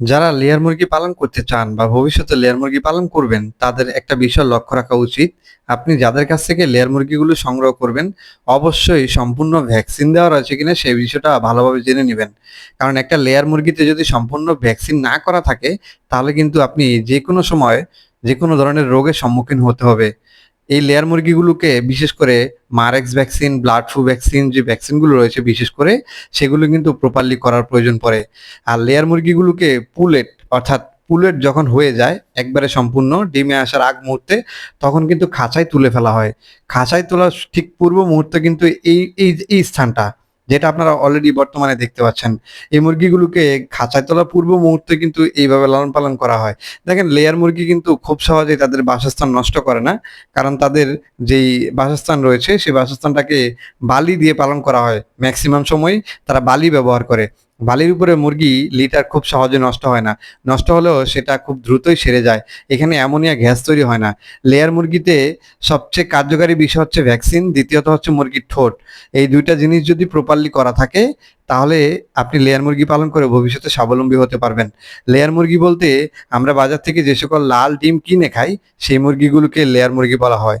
যারা লেয়ার মুরগি পালন করতে চান বা ভবিষ্যতে লেয়ার মুরগি পালন করবেন, তাদের একটা বিষয় লক্ষ্য রাখা উচিত। আপনি যাদের কাছ থেকে লেয়ার মুরগিগুলো সংগ্রহ করবেন, অবশ্যই সম্পূর্ণ ভ্যাকসিন দেওয়া রয়েছে কিনা সেই বিষয়টা ভালোভাবে জেনে নেবেন। কারণ একটা লেয়ার মুরগিতে যদি সম্পূর্ণ ভ্যাকসিন না করা থাকে, তাহলে কিন্তু আপনি যে কোনো সময় যে কোনো ধরনের রোগের সম্মুখীন হতে হবে। এই লেয়ার মুরগিগুলোকে বিশেষ করে Marek's vaccine blood flu vaccine যে ভ্যাকসিনগুলো রয়েছে বিশেষ করে, সেগুলো কিন্তু প্রপারলি করার প্রয়োজন পড়ে। আর লেয়ার মুরগিগুলোকে পুলেট, অর্থাৎ পুলেট যখন হয়ে যায়, একবারে সম্পূর্ণ ডিমে আসার আগ মুহূর্তে, তখন কিন্তু খাঁচায় তুলে ফেলা হয়। খাঁচায় তোলার ঠিক পূর্ব মুহূর্তে কিন্তু এই এই এই স্থানটা যেটা আপনারা অলরেডি বর্তমানে দেখতে পাচ্ছেন। এই মুরগিগুলোকে খাঁচায় তোলার পূর্ব মুহূর্তে কিন্তু এইভাবে লালন পালন করা হয়। দেখেন লেয়ার মুরগি কিন্তু খুব সহজেই তাদের বাসস্থান নষ্ট করে না। কারণ তাদের যেই বাসস্থান রয়েছে, সেই বাসস্থানটাকে বালি দিয়ে পালন করা হয়। ম্যাক্সিমাম সময় তারা বালি ব্যবহার করে। বালির উপরে মুরগি লিটার খুব সহজে নষ্ট হয় না। নষ্ট হলেও সেটা খুব দ্রুতই সেরে যায়। এখানে অ্যামোনিয়া গ্যাস তৈরি হয় না। লেয়ার মুরগিতে সবচেয়ে কার্যকারী বিষয় হচ্ছে ভ্যাকসিন, দ্বিতীয়ত হচ্ছে মুরগির ঠোঁট। এই দুইটা জিনিস যদি প্রপারলি করা থাকে, তাহলে আপনি লেয়ার মুরগি পালন করে ভবিষ্যতে স্বাবলম্বী হতে পারবেন। লেয়ার মুরগি বলতে আমরা বাজার থেকে যে সকল লাল ডিম কিনে খাই, সেই মুরগিগুলোকে লেয়ার মুরগি বলা হয়।